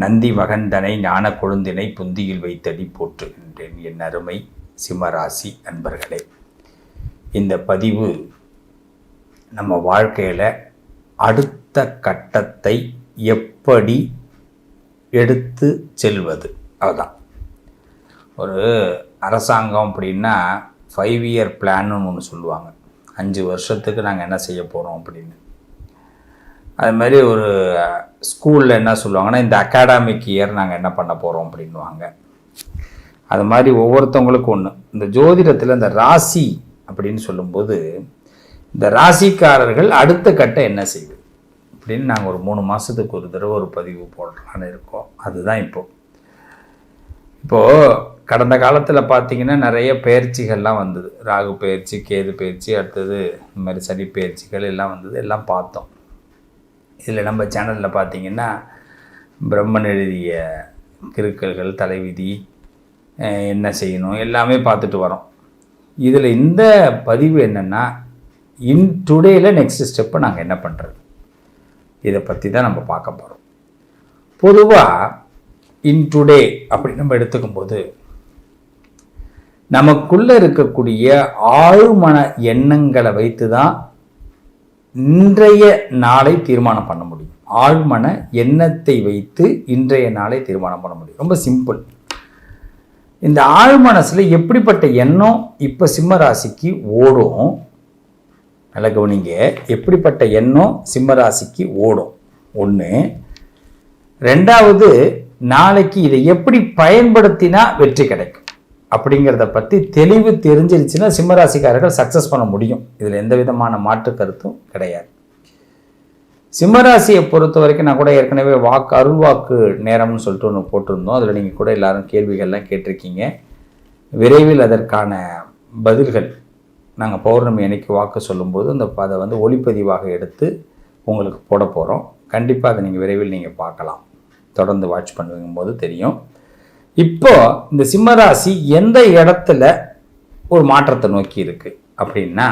நந்தி மகந்தனை ஞான கொழுந்தினை புந்தியில் வைத்தடி போற்றுகின்றேன் என் அருமை சிம்மராசி அன்பர்களே. இந்த பதிவு நம்ம வாழ்க்கையில் அடுத்த கட்டத்தை எப்படி எடுத்து செல்வது? அதுதான் ஒரு அரசாங்கம் அப்படின்னா ஃபைவ் இயர் பிளான்னு ஒன்று சொல்லுவாங்க. அஞ்சு வருஷத்துக்கு நாங்கள் என்ன செய்ய போகிறோம் அப்படின்னு. அது மாதிரி ஒரு ஸ்கூலில் என்ன சொல்லுவாங்கன்னா இந்த அகாடமிக் இயர் நாங்கள் என்ன பண்ண போகிறோம் அப்படின்வாங்க அது மாதிரி ஒவ்வொருத்தவங்களுக்கும் ஒன்று இந்த ஜோதிடத்தில் இந்த ராசி அப்படின்னு சொல்லும்போது இந்த ராசிக்காரர்கள் அடுத்த கட்டம் என்ன செய்வது அப்படின்னு நாங்கள் ஒரு மூணு மாதத்துக்கு ஒரு தடவை ஒரு பதிவு போடுறான்னு இருக்கோம். அதுதான் இப்போது இப்போது கடந்த காலத்தில் பார்த்தீங்கன்னா நிறைய பயிற்சிகள்லாம் வந்தது. ராகு பயிற்சி கேது பயிற்சி அடுத்தது இந்த மாதிரி சனி பயிற்சிகள் எல்லாம் வந்தது. எல்லாம் பார்த்தோம். இதில் நம்ம சேனலில் பார்த்தீங்கன்னா பிரம்மன் எழுதிய கிருக்கல்கள் தலைவிதி என்ன செய்யணும் எல்லாமே பார்த்துட்டு வரோம். இதில் இந்த பதிவு என்னென்னா இன் டுடேயில் நெக்ஸ்ட் ஸ்டெப்பை நாங்கள் என்ன பண்ணுறது இதை பற்றி தான் நம்ம பார்க்க போகிறோம் பொதுவாக இன் டுடே அப்படி நம்ம எடுத்துக்கும் போது இருக்கக்கூடிய ஆழ்மன எண்ணங்களை வைத்து தான் இன்றைய நாளை தீர்மானம் பண்ண முடியும். ஆழ்மன எண்ணத்தை வைத்து இன்றைய நாளை தீர்மானம் பண்ண முடியும். ரொம்ப சிம்பிள். இந்த ஆழ்மனசில் எப்படிப்பட்ட எண்ணம் இப்போ சிம்ம ராசிக்கு ஓடும்? நல்லா கவனிங்க. எப்படிப்பட்ட எண்ணம் சிம்ம ராசிக்கு ஓடும்? ஒன்று ரெண்டாவது நாளைக்கு இதை எப்படி பயன்படுத்தினா வெற்றி கிடைக்கும்? அப்படிங்கிறத பற்றி தெளிவு தெரிஞ்சிருச்சுன்னா சிம்மராசிக்காரர்கள் சக்ஸஸ் பண்ண முடியும். இதில் எந்த விதமான மாற்று கருத்தும் கிடையாது. சிம்மராசியை பொறுத்த வரைக்கும் நான் கூட ஏற்கனவே வாக்கு அருள்வாக்கு நேரம்னு சொல்லிட்டு ஒன்று போட்டிருந்தோம். அதில் நீங்கள் கூட எல்லாரும் கேள்விகள்லாம் கேட்டிருக்கீங்க. விரைவில் அதற்கான பதில்கள் நாங்கள் பௌர்ணமி அன்னைக்கு வாக்கு சொல்லும்போது அந்த அதை வந்து ஒளிப்பதிவாக எடுத்து உங்களுக்கு போட போகிறோம் கண்டிப்பாக அதை நீங்கள் விரைவில் நீங்கள் பார்க்கலாம். தொடர்ந்து வாட்ச் பண்ணுவீங்கும் போது தெரியும். இப்போ இந்த சிம்மராசி எந்த இடத்துல ஒரு மாற்றத்தை நோக்கி இருக்கு அப்படின்னா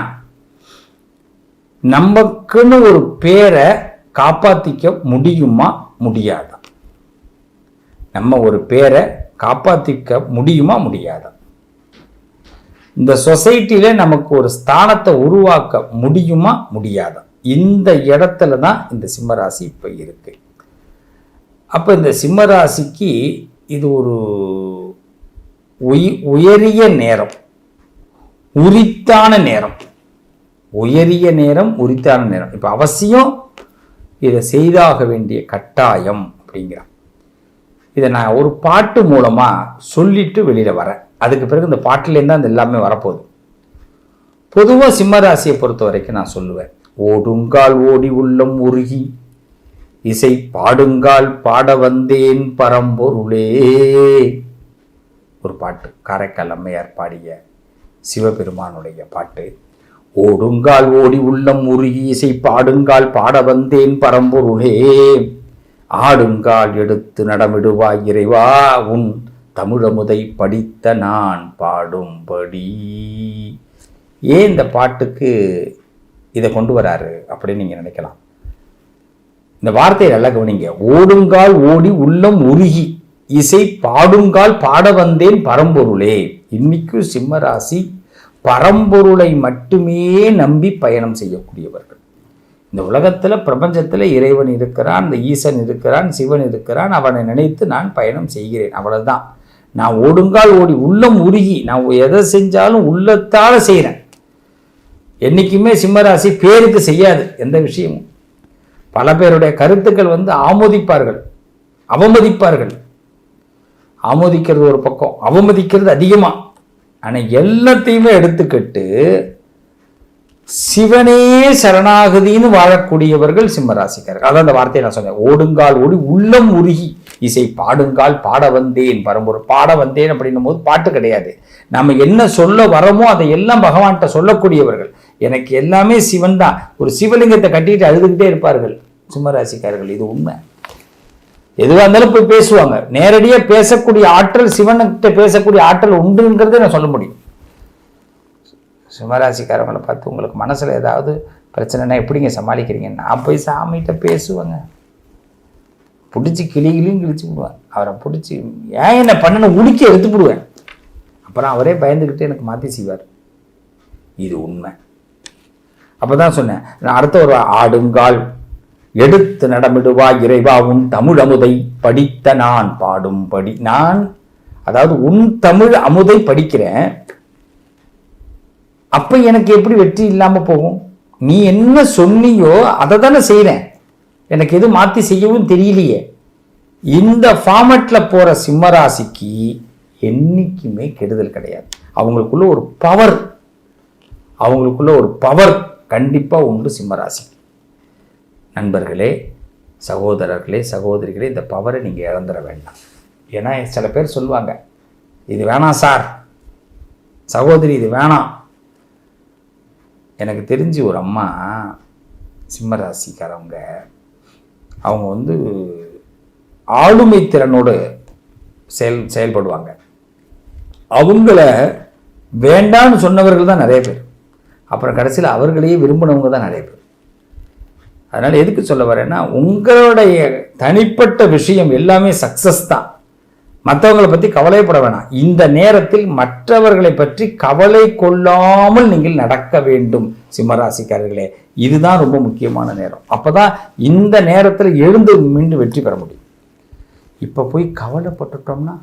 நமக்குன்னு ஒரு பேரை காப்பாற்றிக்க முடியுமா முடியாதா? நம்ம ஒரு பேரை காப்பாற்றிக்க முடியுமா முடியாதா? இந்த சொசைட்டியில் நமக்கு ஒரு ஸ்தானத்தை உருவாக்க முடியுமா முடியாதா? இந்த இடத்துல தான் இந்த சிம்மராசி இப்போ இருக்கு. அப்போ இந்த சிம்மராசிக்கு இது ஒரு உய் உயரிய நேரம். உரித்தான நேரம். உயரிய நேரம் உரித்தான நேரம். இப்போ அவசியம் இதை செய்தாக வேண்டிய கட்டாயம் அப்படிங்கிறான் இதை நான் ஒரு பாட்டு மூலமாக சொல்லிட்டு வெளியில் வரேன். அதுக்கு பிறகு இந்த பாட்டிலேருந்து தான் அந்த எல்லாமே வரப்போகுது. பொதுவாக சிம்மராசியை பொறுத்த வரைக்கும் நான் சொல்லுவேன். ஓடுங்கால் ஓடி உள்ளம் உருகி இசை பாடுங்கால் பாட வந்தேன் பரம்பொருளே. ஒரு பாட்டு. காரைக்கால் அம்மையார் பாடிய சிவபெருமானுடைய பாட்டு. ஓடுங்கால் ஓடி உள்ளம் உருகி இசை பாடுங்கால் பாட வந்தேன் பரம்பொருளே. ஆடுங்கால் எடுத்து நடமிடுவாய் இறைவா உன் தமிழமுதை படித்த நான் பாடும்படி. ஏன் இந்த பாட்டுக்கு இதை கொண்டு வராரு அப்படின்னு நீங்கள் நினைக்கலாம்? இந்த வார்த்தையை நல்லா கவனிங்க. ஓடுங்கால் ஓடி உள்ளம் உருகி இசை பாடுங்கால் பாட வந்தேன் பரம்பொருளே. இன்னைக்கும் சிம்மராசி பரம்பொருளை மட்டுமே நம்பி பயணம் செய்யக்கூடியவர்கள். இந்த உலகத்தில் பிரபஞ்சத்தில் இறைவன் இருக்கிறான் இந்த ஈசன் இருக்கிறான் சிவன் இருக்கிறான் அவனை நினைத்து நான் பயணம் செய்கிறேன். அவ்வளவுதான். நான் ஓடுங்கால் ஓடி உள்ளம் உருகி நான் எதை செஞ்சாலும் உள்ளத்தால் செய்கிறேன் என்றைக்குமே சிம்மராசி பேருக்கு செய்யாது எந்த விஷயமும். பல பேருடைய கருத்துக்கள் வந்து ஆமோதிப்பார்கள் அவமதிப்பார்கள். ஆமோதிக்கிறது ஒரு பக்கம் அவமதிக்கிறது அதிகமா. ஆனா எல்லாத்தையுமே எடுத்துக்கிட்டு சிவனே சரணாகதின்னு வாழக்கூடியவர்கள் சிம்மராசிக்காரர்கள். அதான் அந்த வார்த்தையை நான் சொன்னேன். ஓடுங்கால் ஓடி உள்ளம் உருகி இசை பாடுங்கால் பாட வந்தேன் பரம்பொருள் பாட வந்தேன் அப்படின்னும் போது பாட்டு கிடையாது. நம்ம என்ன சொல்ல வரமோ அதை எல்லாம் பகவான்கிட்ட சொல்லக்கூடியவர்கள். எனக்கு எல்லாமே சிவன் தான். ஒரு சிவலிங்கத்தை கட்டிட்டு அழுதுகிட்டே இருப்பார்கள். சிம்மராசிக்காரர்கள் இது உண்மை. எதுவாக இருந்தாலும் போய் பேசுவாங்க. நேரடியாக பேசக்கூடிய ஆற்றல் சிவன்கிட்ட பேசக்கூடிய ஆற்றல் உண்டுங்கிறத நான் சொல்ல முடியும். சிம்மராசிக்காரங்களை பார்த்து உங்களுக்கு மனசில் ஏதாவது பிரச்சனைனா எப்படிங்க சமாளிக்கிறீங்க? நான் போய் சாமிகிட்ட பேசுவேங்க. பிடிச்சி கிளி கிளியும் கிழிச்சு விடுவேன். அவரை பிடிச்சி ஏன் என்ன பண்ணணும் உடுக்கி எடுத்து விடுவேன். அப்புறம் அவரே பயந்துக்கிட்டு எனக்கு மாற்றி செய்வார். இது உண்மை. அப்போ தான் சொன்னேன் நான் அடுத்த ஒரு ஆடுங்கால் எடுத்து நடமிடுவா இறைவா உன் தமிழ் அமுதை படித்த நான் பாடும் படி நான் அதாவது உன் தமிழ் அமுதை படிக்கிறேன் அப்ப எனக்கு எப்படி வெற்றி இல்லாமல் போகும்? நீ என்ன சொன்னியோ அதை தானே செய்கிறேன் எனக்கு எது மாற்றி செய்யவும் தெரியலையே. இந்த ஃபார்மெட்டில் போகிற சிம்மராசிக்கு என்னைக்குமே கெடுதல் கிடையாது. அவங்களுக்குள்ள ஒரு பவர் அவங்களுக்குள்ள ஒரு பவர் கண்டிப்பாக உண்டு சிம்மராசி. நண்பர்களே சகோதரர்களே சகோதரிகளே இந்த பவரை நீங்கள் இழந்துட வேண்டாம். ஏன்னா சில பேர் சொல்லுவாங்க இது வேணாம் சார். சகோதரி இது வேணாம். எனக்கு தெரிஞ்சு ஒரு அம்மா சிம்மராசிக்காரவங்க அவங்க வந்து ஆளுமை திறனோடு செயல் செயல்படுவாங்க. அவங்கள வேண்டான்னு சொன்னவர்கள் தான் நிறைய பேர். அப்புறம் கடைசியில் அவர்களையே விரும்பினவங்க தான் நிறைய பேர். அதனால் எதுக்கு சொல்ல வரேன்னா உங்களுடைய தனிப்பட்ட விஷயம் எல்லாமே சக்ஸஸ் தான். மற்றவங்களை பற்றி கவலைப்பட வேணாம். இந்த நேரத்தில் மற்றவர்களை பற்றி கவலை கொள்ளாமல் நீங்கள் நடக்க வேண்டும் சிம்மராசிக்காரர்களே. இதுதான் ரொம்ப முக்கியமான நேரம். அப்பதான் இந்த நேரத்தில் எழுந்து மீண்டு வெற்றி பெற முடியும். இப்போ போய் கவலைப்பட்டுட்டோம்னா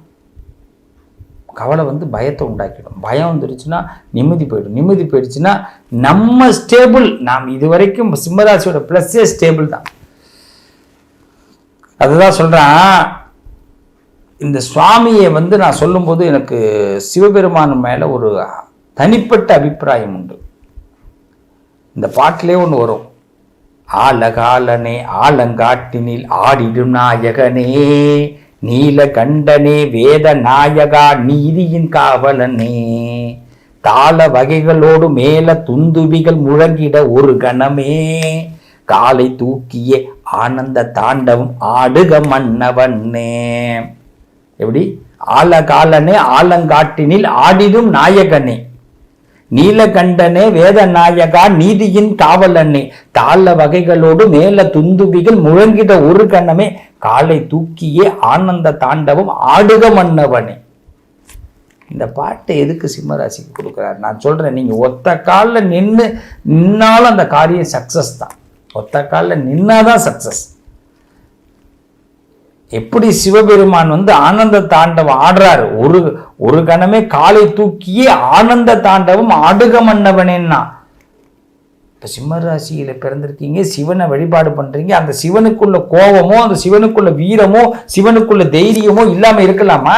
கவலை வந்து பயத்தை உண்டாக்கிடும். பயம் வந்துருச்சுன்னா நிம்மதி போயிடும். நிம்மதி போயிடுச்சுன்னா நம்ம ஸ்டேபிள் நாம் இதுவரைக்கும் சிம்மராசியோட ப்ளஸ்ஸே ஸ்டேபிள் தான். அதுதான் சொல்கிறேன் இந்த சுவாமியை வந்து நான் சொல்லும்போது எனக்கு சிவபெருமான் மேலே ஒரு தனிப்பட்ட அபிப்பிராயம் உண்டு. இந்த பாட்டிலே ஒன்று வரும். ஆலகாலனே ஆலங்காட்டினில் ஆடிடும் நாயகனே நீல கண்டனே வேத நாயகா நீதியின் காவலனே. தாள வகைகளோடு மேல துந்துவிகள் முழங்கிட ஒரு கணமே. காலை தூக்கிய ஆனந்த தாண்டவம் ஆடுக மன்னவன்னே எப்படி? ஆலகாலனே ஆலங்காட்டினில் ஆடிடும் நாயகனே. நீலகண்டனே வேத நாயகா நீதியின் காவலனே. தாள வகைகளோடு மேல துந்துபிகள் முழங்கிட ஒரு கண்ணமே காலை தூக்கியே ஆனந்த தாண்டவம் ஆடுக மன்னவனே. இந்த பாட்டை எதுக்கு சிம்மராசிக்கு கொடுக்குறாரு? நான் சொல்கிறேன் நீங்கள் ஒத்த காலில் நின்று நின்னாலும் அந்த காரியம் சக்சஸ் தான். ஒத்த காலில் நின்னாதான் சக்சஸ் எப்படி சிவபெருமான் வந்து ஆனந்த தாண்டவம் ஆடுறாரு? ஒரு ஒரு கணமே காலை தூக்கியே ஆனந்த தாண்டவம் ஆடுக மன்னவனேன்னா இப்போ சிம்ம ராசியில் பிறந்திருக்கீங்க சிவனை வழிபாடு பண்ணுறீங்க அந்த சிவனுக்குள்ள கோபமோ அந்த சிவனுக்குள்ள வீரமோ சிவனுக்குள்ள தைரியமோ இல்லாமல் இருக்கலாமா?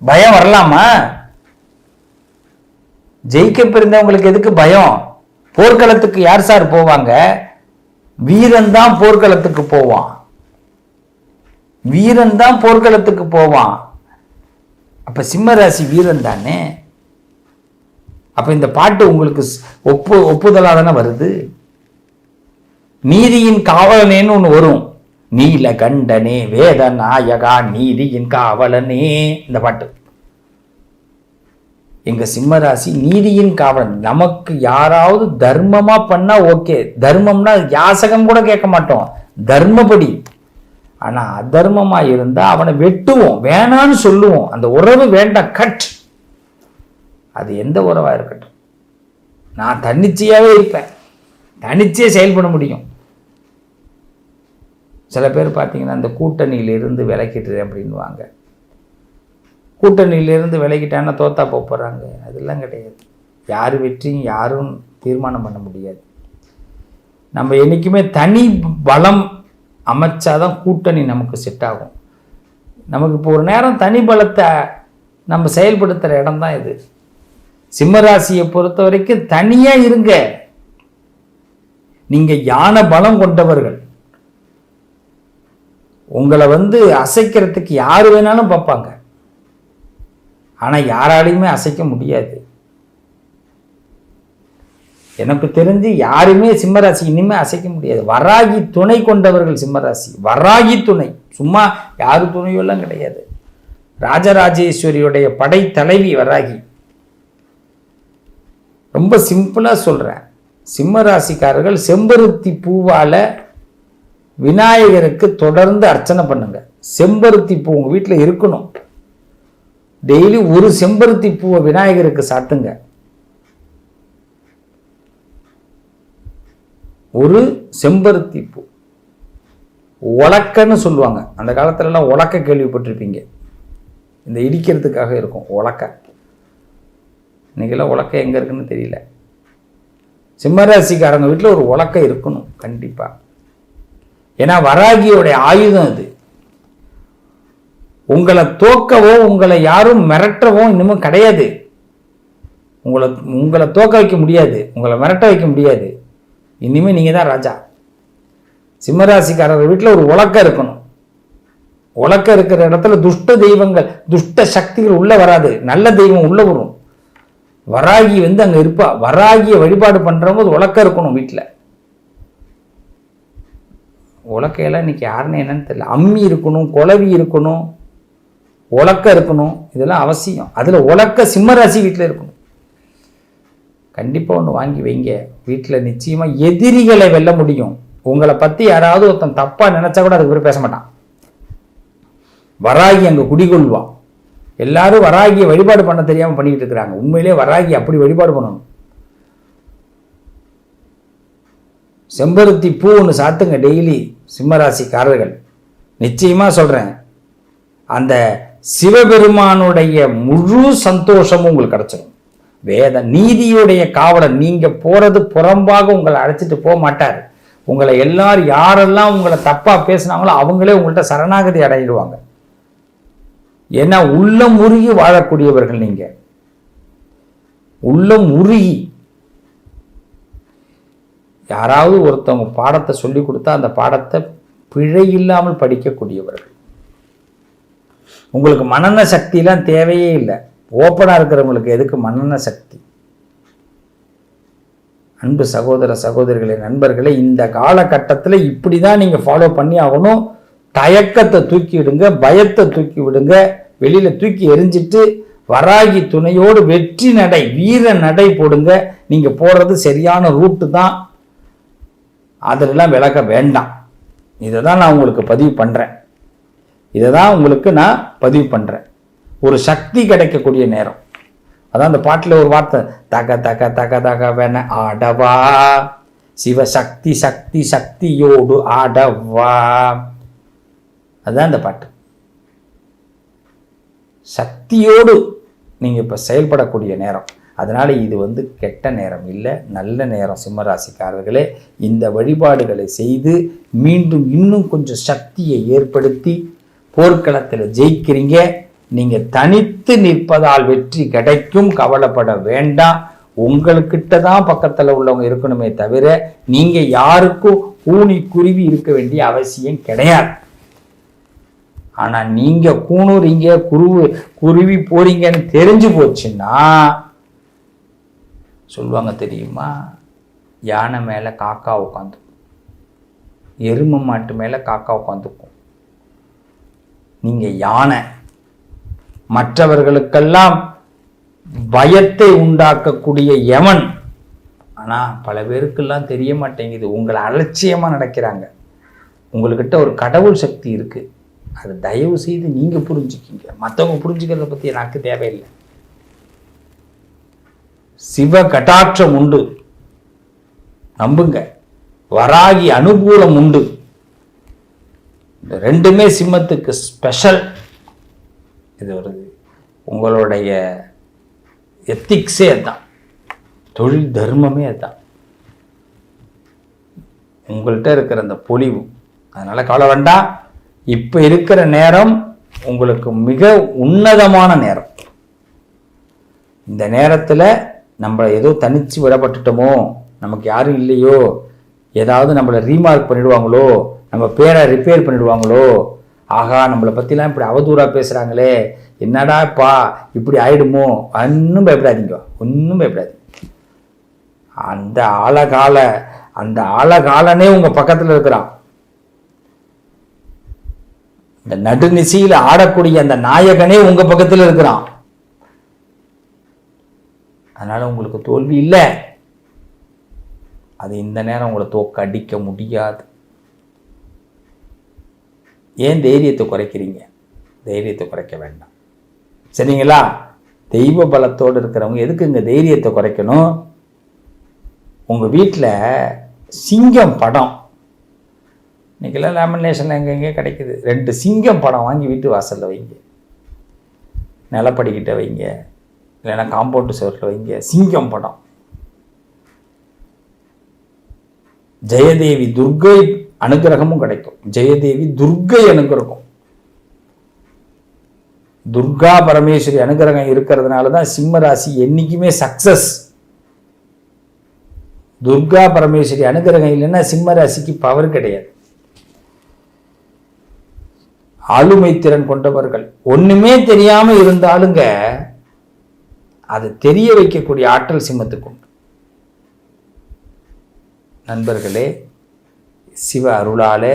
பயம் வரலாமா? ஜெயிக்க பிறந்தவங்களுக்கு எதுக்கு பயம்? போர்க்களத்துக்கு யார் சார் போவாங்க? வீரன் தான் போர்க்களத்துக்கு போவான். வீரன் தான் போர்க்களத்துக்கு போவான். அப்ப சிம்ம ராசி வீரன் தானே? அப்போ இந்த பாட்டு உங்களுக்கு ஒப்பு ஒப்புதலாக தானே வருது? நீதியின் காவலனேன்னு ஒன்று வரும். நீல கண்டனே வேத நாயகா நீதியின் காவலனே இந்த பாட்டு. எங்க சிம்மராசி நீதியின் காவலன். நமக்கு யாராவது தர்மமா பண்ணா ஓகே. தர்மம்னா யாசகம் கூட கேட்க மாட்டோம். தர்மப்படி ஆனா அதர்மமா இருந்தா அவனை வெட்டுவோம். வேணான்னு சொல்லுவோம். அந்த உறவு வேண்டாம். கட். அது எந்த உறவாக இருக்கட்டும். நான் தன்னிச்சையாகவே இருப்பேன். தனிச்சே செயல்பட முடியும். சில பேர் பார்த்தீங்கன்னா அந்த கூட்டணியிலிருந்து விலக்கிட்டு அப்படின்வாங்க கூட்டணியிலிருந்து விலகிட்டான்னா தோத்தா போகிறாங்க அதெல்லாம் கிடையாது. யார் வெற்றியும் யாரும் தீர்மானம் பண்ண முடியாது. நம்ம என்றைக்குமே தனி பலம் அமைச்சாதான் கூட்டணி நமக்கு செட் ஆகும். நமக்கு இப்போ ஒரு நேரம் தனி பலத்தை நம்ம செயல்படுத்துகிற இடம் தான் இது. சிம்மராசியை பொறுத்த வரைக்கும் தனியாக இருங்க. நீங்கள் யானை பலம் கொண்டவர்கள். உங்களை வந்து அசைக்கிறதுக்கு யார் வேணாலும் பார்ப்பாங்க. ஆனால் யாராலையுமே அசைக்க முடியாது. எனக்கு தெரிஞ்சு யாருமே சிம்மராசி இனிமே அசைக்க முடியாது. வராகி துணை கொண்டவர்கள் சிம்மராசி. வராகி துணை. சும்மா யாரு துணையெல்லாம் கிடையாது. ராஜராஜேஸ்வரியுடைய படை தலைவி வராகி. ரொம்ப சிம்பிளாக சொல்கிறேன் சிம்ம ராசிக்காரர்கள் செம்பருத்தி பூவால் விநாயகருக்கு தொடர்ந்து அர்ச்சனை பண்ணுங்க. செம்பருத்தி பூ உங்கள் வீட்டில் இருக்கணும். டெய்லி ஒரு செம்பருத்தி பூவை விநாயகருக்கு சாத்துங்க ஒரு செம்பருத்தி பூ. உலக்கன்னு சொல்லுவாங்க. அந்த காலத்துலலாம் உலக்க கேள்விப்பட்டிருப்பீங்க. இந்த இடிக்கிறதுக்காக இருக்கும் உலக்க. இன்றைக்கெல்லாம் உலக்கம் எங்கே இருக்குன்னு தெரியல. சிம்மராசிக்காரங்க வீட்டில் ஒரு உலக்கம் இருக்கணும் கண்டிப்பாக ஏன்னா வராகியோடைய ஆயுதம் அது. உங்களை தோக்கவோ உங்களை யாரும் மிரட்டவோ இன்னமும் கிடையாது. உங்களை உங்களை தோக்க வைக்க முடியாது உங்களை மிரட்ட வைக்க முடியாது. இனிமேல் நீங்கள் தான் ராஜா. சிம்மராசிக்காரர் வீட்டில் ஒரு உலக்கம் இருக்கணும். உலக்கம் இருக்கிற இடத்துல துஷ்ட தெய்வங்கள் துஷ்ட சக்திகள் உள்ளே வராது. நல்ல தெய்வம் உள்ளே வரும். வராகி வந்து அங்கே இருப்பா. வராகியை வழிபாடு பண்ணுறவங்க உலக்க இருக்கணும் வீட்டில் உலக்கையெல்லாம் இன்னைக்கு யாருன்னு என்னன்னு தெரியல. அம்மி இருக்கணும் குளவி இருக்கணும் உலக்க இருக்கணும் இதெல்லாம் அவசியம். அதில் உலக்க சிம்மராசி வீட்டில் இருக்கணும். கண்டிப்பாக ஒன்று வாங்கி வைங்க. வீட்டில் நிச்சயமாக எதிரிகளை வெல்ல முடியும். உங்களை பற்றி யாராவது ஒருத்தன் தப்பாக நினச்சா கூட அதுக்கு பேர் பேச மாட்டான். வராகி அங்கே குடிகொள்வான். எல்லாரும் வராகியை வழிபாடு பண்ண தெரியாமல் பண்ணிக்கிட்டு இருக்கிறாங்க. உண்மையிலே வராகி அப்படி வழிபாடு பண்ணணும். செம்பருத்தி பூ ஒன்று சாத்துங்க டெய்லி சிம்மராசிக்காரர்கள். நிச்சயமாக சொல்கிறேன் அந்த சிவபெருமானுடைய முழு சந்தோஷமும் உங்களுக்கு கிடச்சிடும் வேத நீதியுடைய காவலர் நீங்கள் போகிறது புறம்பாக உங்களை அழைச்சிட்டு போக மாட்டார். உங்களை எல்லாரும் யாரெல்லாம் உங்களை தப்பாக பேசினாங்களோ அவங்களே உங்கள்கிட்ட சரணாகதி அடையிடுவாங்க. ஏன்னா உள்ளம் உருகி வாழக்கூடியவர்கள் நீங்க. உள்ளம் உருகி. யாராவது ஒருத்தவங்க பாடத்தை சொல்லி கொடுத்தா அந்த பாடத்தை பிழை இல்லாமல் படிக்கக்கூடியவர்கள். உங்களுக்கு மனநல சக்தியெலாம் தேவையே இல்லை. ஓப்பனாக இருக்கிறவங்களுக்கு எதுக்கு மனநல சக்தி? அன்பு சகோதர சகோதரிகளே நண்பர்களே இந்த காலகட்டத்தில் இப்படி தான் நீங்கள் ஃபாலோ பண்ணி ஆகணும். தயக்கத்தை தூக்கி விடுங்க பயத்தை தூக்கி விடுங்க. வெளியில் தூக்கி எரிஞ்சிட்டு வராகி துணையோடு வெற்றி நடை வீர நடை போடுங்க. நீங்கள் போகிறது சரியான ரூட்டு தான். அதிலெல்லாம் விலக வேண்டாம். இதை தான் நான் உங்களுக்கு பதிவு பண்ணுறேன் இதை தான் உங்களுக்கு நான் பதிவு பண்ணுறேன் ஒரு சக்தி கிடைக்கக்கூடிய நேரம். அதான் அந்த பாட்டில் ஒரு வார்த்தை தக தக தக தக வேண ஆடவா. சிவசக்தி சக்தி சக்தியோடு ஆடவா. அதுதான் அந்த பாட்டு. சக்தியோடு நீங்கள் இப்போ செயல்படக்கூடிய நேரம். அதனால் இது வந்து கெட்ட நேரம் இல்லை நல்ல நேரம் சிம்மராசிக்காரர்களே. இந்த வழிபாடுகளை செய்து மீண்டும் இன்னும் கொஞ்சம் சக்தியை ஏற்படுத்தி போர்க்களத்தில் ஜெயிக்கிறீங்க. நீங்கள் தனித்து நிற்பதால் வெற்றி கிடைக்கும் கவலைப்பட வேண்டாம். உங்கள்கிட்ட தான் பக்கத்தில் உள்ளவங்க இருக்கணுமே தவிர நீங்கள் யாருக்கும் ஊனி குருவி இருக்க வேண்டிய அவசியம் கிடையாது. ஆனால் நீங்கள் கூணுறீங்க குருவு குருவி போறீங்கன்னு தெரிஞ்சு போச்சுன்னா சொல்லுவாங்க தெரியுமா? யானை மேலே காக்கா உட்காந்துக்கும் எருமை மாட்டு மேலே காக்கா உட்காந்துக்கும் நீங்கள் யானை. மற்றவர்களுக்கெல்லாம் பயத்தை உண்டாக்கக்கூடிய எவன் ஆனால் பல பேருக்கெல்லாம் தெரிய மாட்டேங்குது. உங்களை அலட்சியமாக நடக்கிறாங்க. உங்கள்கிட்ட ஒரு கடவுள் சக்தி இருக்குது அது தயவு செய்து நீங்கள் புரிஞ்சுக்கிங்க. மற்றவங்க புரிஞ்சுக்கிறத பற்றி எனக்கு தேவையில்லை. சிவ கட்டாட்சம் உண்டு. நம்புங்க. வராகி அனுகூலம் உண்டு. இந்த ரெண்டுமே சிம்மத்துக்கு ஸ்பெஷல் இது ஒரு உங்களுடைய எத்திக்ஸே அதுதான். தொழில் தர்மமே அதுதான். உங்கள்கிட்ட இருக்கிற அந்த பொலிவு. அதனால் கவலை வேண்டாம். இப்போ இருக்கிற நேரம் உங்களுக்கு மிக உன்னதமான நேரம். இந்த நேரத்தில் நம்மளை ஏதோ தனிச்சு விடப்பட்டுட்டோமோ நமக்கு யாரும் இல்லையோ ஏதாவது நம்மளை ரீமார்க் பண்ணிடுவாங்களோ நம்ம பேரை ரிப்பேர் பண்ணிடுவாங்களோ ஆகா நம்மளை பற்றிலாம் இப்படி அவதூறாக பேசுகிறாங்களே என்னடாப்பா இப்படி ஆயிடுமோ ஒன்றும் பயப்படாதீங்க ஒன்றும் பயப்படாதீங்க. அந்த ஆழகால அந்த ஆழகாலனே உங்கள் பக்கத்தில் இருக்கிறான். இந்த நடுநிசையில் ஆடக்கூடிய அந்த நாயகனே உங்கள் பக்கத்தில் இருக்கிறான். அதனால் உங்களுக்கு தோல்வி இல்லை. அது இந்த நேரம் உங்களை தோக்க அடிக்க முடியாது. ஏன் தைரியத்தை குறைக்கிறீங்க? தைரியத்தை குறைக்க வேண்டாம். சரிங்களா? தெய்வ பலத்தோடு இருக்கிறவங்க எதுக்கு இங்கே தைரியத்தை குறைக்கணும்? உங்கள் வீட்டில் சிங்கம் படம் இன்றைக்கெல்லாம் லேமினேஷன் எங்கெங்கே கிடைக்குது. ரெண்டு சிங்கம் படம் வாங்கி வீட்டு வாசலில் வைங்க. நிலப்படிக்கிட்ட வைங்க. இல்லைன்னா காம்பவுண்டு சுவரில் வைங்க. சிங்கம் படம். ஜெயதேவி துர்கை அனுகிரகமும் கிடைக்கும். ஜெயதேவி துர்கை அனுகிரகம். துர்கா பரமேஸ்வரி அனுகிரகம் இருக்கிறதுனால தான் சிம்ம ராசி என்னைக்குமே சக்சஸ் துர்கா பரமேஸ்வரி அனுகிரகம் இல்லைன்னா சிம்ம ராசிக்கு பவர் கிடையாது. ஆளுமை திறன் கொண்டவர்கள். ஒண்ணுமே தெரியாம இருந்தாலுங்க அது தெரிய வைக்கக்கூடிய ஆற்றல் சிம்மத்துக்கு உண்டு. நண்பர்களே சிவ அருளாலே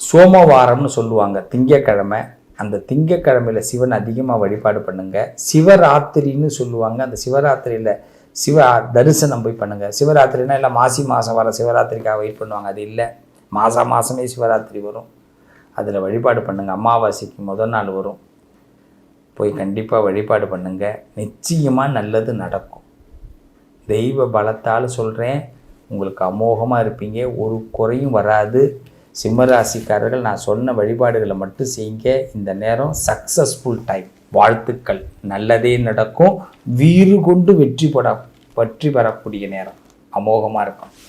சோமவாரம்னு சொல்லுவாங்க திங்கக்கிழமை. அந்த திங்கக்கிழமையில் சிவன் அதிகமாக வழிபாடு பண்ணுங்க. சிவராத்திரின்னு சொல்லுவாங்க. அந்த சிவராத்திரியில் சிவ தரிசனம் போய் பண்ணுங்க. சிவராத்திரினா இல்லை மாசி மாதம் வர சிவராத்திரிக்காக வெயிட் பண்ணுவாங்க. அது இல்லை. மாதம் மாதமே சிவராத்திரி வரும். அதில் வழிபாடு பண்ணுங்கள் அமாவாசைக்கு முதல் நாள் வரும். போய் கண்டிப்பாக வழிபாடு பண்ணுங்கள் நிச்சயமாக நல்லது நடக்கும். தெய்வ பலத்தால் சொல்கிறேன் உங்களுக்கு அமோகமாக இருப்பீங்க. ஒரு குறையும் வராது. சிம்மராசிக்காரர்கள் நான் சொன்ன வழிபாடுகளை மட்டும் செய்யுங்க. இந்த நேரம் சக்ஸஸ்ஃபுல் டைம் வாழ்த்துக்கள். நல்லதே நடக்கும். வீறு கொண்டு வெற்றி பெற வெற்றி பெறக்கூடிய நேரம். அமோகமாக இருக்கும்.